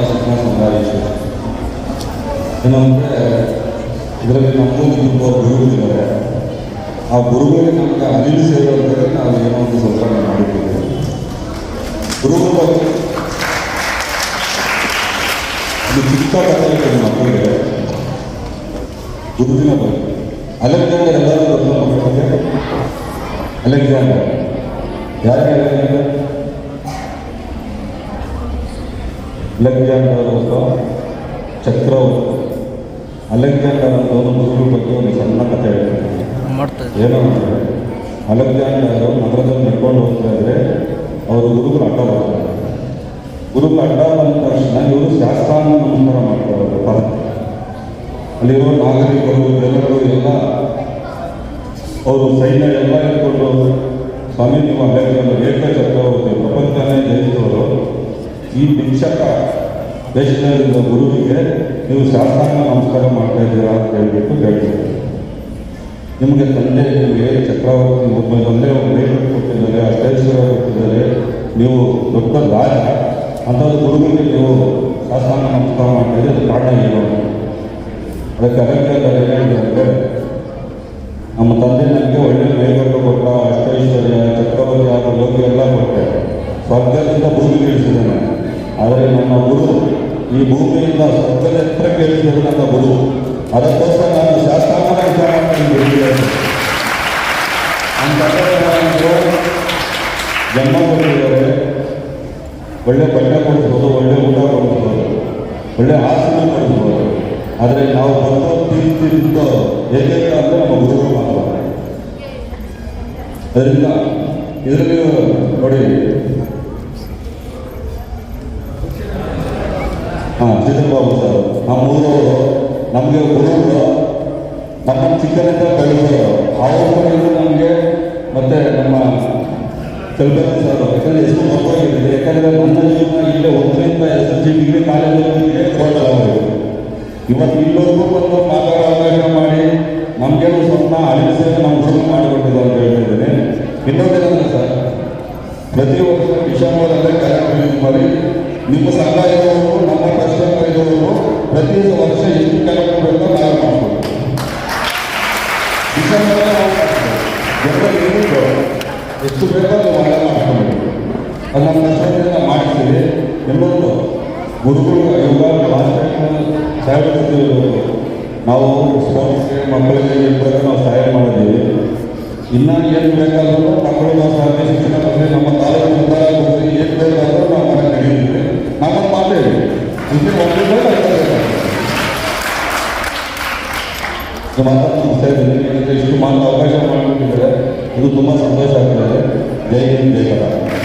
ಶಾಸಕನ ಸಂಭಾಯಿಸಿ ಏನಂದರೆ ಇದರಲ್ಲಿ ನಮ್ಮ ಗುರುಗಳು ಗುರುಗಳಿದ್ದಾರೆ ಆ ಗುರುಗಳಿಗೆ ನಮಗೆ ಅನಿಲು ಸೇವೆ ಅಂದರೆ ನಾವು ಏನೋ ಒಂದು ಸಂಸ್ಕಾರ ಮಾಡಿದ್ದೇವೆ ಗುರುಗಳು ಅದು ಚಿಕ್ಕ ಕಥೆ ಮಕ್ಕಳಿಗೆ ಗುರುವಿನ ಬಗ್ಗೆ ಅಲೆಕ್ಸಾಂಡರ್ ಎಲ್ಲರೂ ಮಕ್ಕಳಿಗೆ ಅಲೆಕ್ಸಾಂಡರ್ ಯಾರಿಗೆ ಅಲೆಕ್ಸಾಂಡರ್ ಚಕ್ರವರ್ತಿ ಅಲೆಕ್ಸಾಂಡರ್ ಅಂತ ಒಂದು ಗುರುಗಳ ಬಗ್ಗೆ ಒಂದು ಸಣ್ಣ ಕಥೆ ಹೇಳ್ತೀನಿ. ಏನು ಅಂದರೆ ಅಲೆಕ್ಸಾಂಡರ್ ನಗರದಲ್ಲಿ ನಡ್ಕೊಂಡು ಹೋಗ್ತಾ ಇದ್ರೆ ಅವರು ಗುರುಗಳು ಅಡ್ಡ ಬರ್ತಾರೆ ಗುರುಗಳು ಅಡ್ಡ ಬಂದ ತಕ್ಷಣ ಇವರು ಶಾಸ್ತ್ರಾಂಗ ನಮಸ್ಕಾರ ಮಾಡ್ತಾರೆ ಪದ ಅಲ್ಲಿರುವ ನಾಗರಿಕರು ಜನರು ಎಲ್ಲ ಅವರು ಸೈನ್ಯ ಎಲ್ಲ ಇಟ್ಕೊಂಡು ಸ್ವಾಮಿ ನೀವು ಅಲೆಕ್ಸಾಂಡರ್ ಏಕ ಚಕ್ರವರ್ತಿ ಈ ಭಿಕ್ಷಕ ದೇಶದಿಂದ ಗುರುವಿಗೆ ನೀವು ಶಾಸ್ತ್ರಾಂಗ ನಮಸ್ಕಾರ ಮಾಡ್ತಾ ಇದ್ದೀರಾ ಅಂತ ಹೇಳ್ಬಿಟ್ಟು ಹೇಳ್ತಾರೆ ನಿಮಗೆ ತಂದೆ, ನಿಮಗೆ ಚಕ್ರವರ್ತಿ ಒಬ್ಬ ತಂದೆ ಒಂದು ಲೇಖನ ಕೊಟ್ಟಿದ್ದಾರೆ ಅಷ್ಟೇಶ್ವರ ಕೊಟ್ಟಿದ್ದಾರೆ. ನೀವು ದೊಡ್ಡ ರಾಜ ಅಂಥದ್ದು ಗುರುಗಳಿಗೆ ನೀವು ಶಾಸನ ನಮಸ್ಕಾರ ಮಾಡ್ತಾ ಇದ್ದೀರಿ, ಅದು ಕಾರಣ ಏನು? ಅದಕ್ಕೆ ಅಗತ್ಯ ಹೇಳಿದ್ರೆ ನಮ್ಮ ತಂದೆ ನನಗೆ ಒಳ್ಳೆ ಲೇಖಕ ಕೊಟ್ಟ ಅಷ್ಟೈಶ್ವರ್ಯ, ಚಕ್ರವರ್ತಿ ಆದ ಲೋಕ ಎಲ್ಲ ಕೊಟ್ಟೆ. ಸ್ವರ್ಗದಿಂದ ಭೂಮಿಗೆ ಇಳಿಸಿದ್ದಾನೆ ಆದರೆ ನಮ್ಮ ಗುರು ಈ ಭೂಮಿಯಿಂದ ಸ್ವರ್ಗದ ಎತ್ತರಕ್ಕೆ ಇಳಿಸಿದ್ರು ನನ್ನ ಗುರು. ಅದಕ್ಕೋಸ್ಕರ ನಾನು ಶಾಸ್ತ್ರಾಂಗ ಜನ್ಮ ಕೊಟ್ಟಿದ್ದಾರೆ ಒಳ್ಳೆ ಬಟ್ಟೆ ಕೊಡಿಸ್ಬೋದು, ಒಳ್ಳೆ ಊಟ ಕೊಡಿಸ್ಬೋದು, ಒಳ್ಳೆ ಆಸನ ಕೊಡಿಸ್ಬೋದು. ಆದರೆ ನಾವು ಬಂದು ತಿಂದು ಹೇಗೆ ಅಂದರೆ ನಮ್ಮ ಗುರುಗಳು ಮಾತ್ರ. ಅದರಿಂದ ಇದರಲ್ಲಿ ನೋಡಿ ಹಾಂ ಬಾಬು ಸರ್. ನಮ್ಮ ಊರವರು, ನಮಗೆ ಗುರುಗಳು ನಮ್ಮ ಚಿಕ್ಕನಿಂದ ಬೆಳೆದವರು ಅವ್ರ ಕಡೆಯಿಂದ ನಮಗೆ, ಮತ್ತೆ ನಮ್ಮ ಕಲ್ಪನೆ ಸರ್ ಯಾಕಂದರೆ ಎಷ್ಟು ಮಕ್ಕಳಿದೆ ಯಾಕಂದರೆ ನನ್ನ ಜೀವನ ಇಲ್ಲೇ ಒಂದರಿಂದ ಎಸ್ ಎಲ್ ಸಿ ಡಿಗ್ರಿ ಕಾಲೇಜಲ್ಲಿ ಕೊಡಲಾಗಿದೆ ಇವತ್ತು ಇಲ್ಲವರೆಗೂ ಬಂದು ಮಾತಾಡೋ ಅವಕಾಶ ಮಾಡಿ, ನಮಗೇನು ಸ್ವಲ್ಪ ಅಳಿಸಿದ್ರೆ ನಮ್ಮ ಗುರು ಮಾಡಿಕೊಟ್ಟಿದ್ದು ಅಂತ ಹೇಳ್ತಿದ್ದೀನಿ ಇನ್ನೊಂದೇನಂದ್ರೆ ಸರ್, ಪ್ರತಿ ವರ್ಷ ವಿಷಯ ಕಾರ್ಯಕ್ರಮ ಮಾಡಿ ನಿಮ್ಮ ಸಂಘ ನಮ್ಮ ಟ್ರಸ್ಟ್ ಪ್ರತಿ ವರ್ಷ ಎಷ್ಟು ಕಾರ್ಯಕ್ರಮ ಬೇಕೋ ನಾವು ಎಷ್ಟು ಬೇಕೋ ಅದು ಮಳೆ ಮಾಡ್ಕೊಂಡು ಅದು ನಮ್ಮ ಟ್ರಸ್ಟಿಂದ ಎಲ್ಲರೂ ಗುರುಗಳು ಯೋಗ ಲಾಸ್ಟ್ ನಾವು ಸ್ಪೋರ್ಟ್ಸ್ಗೆ ಮಕ್ಕಳಿಗೆ ಇಬ್ಬರಿಗೆ ನಾವು ಸಹಾಯ ಮಾಡಿದ್ದೀವಿ. ಇನ್ನ ಏನು ಬೇಕಾದರೂ ಮಕ್ಕಳು ನಾವು ಸಹ ಶಿಕ್ಷಣ ನಮ್ಮ සමාජ විශ්වවිද්‍යාලයේ කුමාර අවකාශ මාර්ගයේ දුතුමා සම්බන්ධ කරගෙන දෙයින් දෙකලා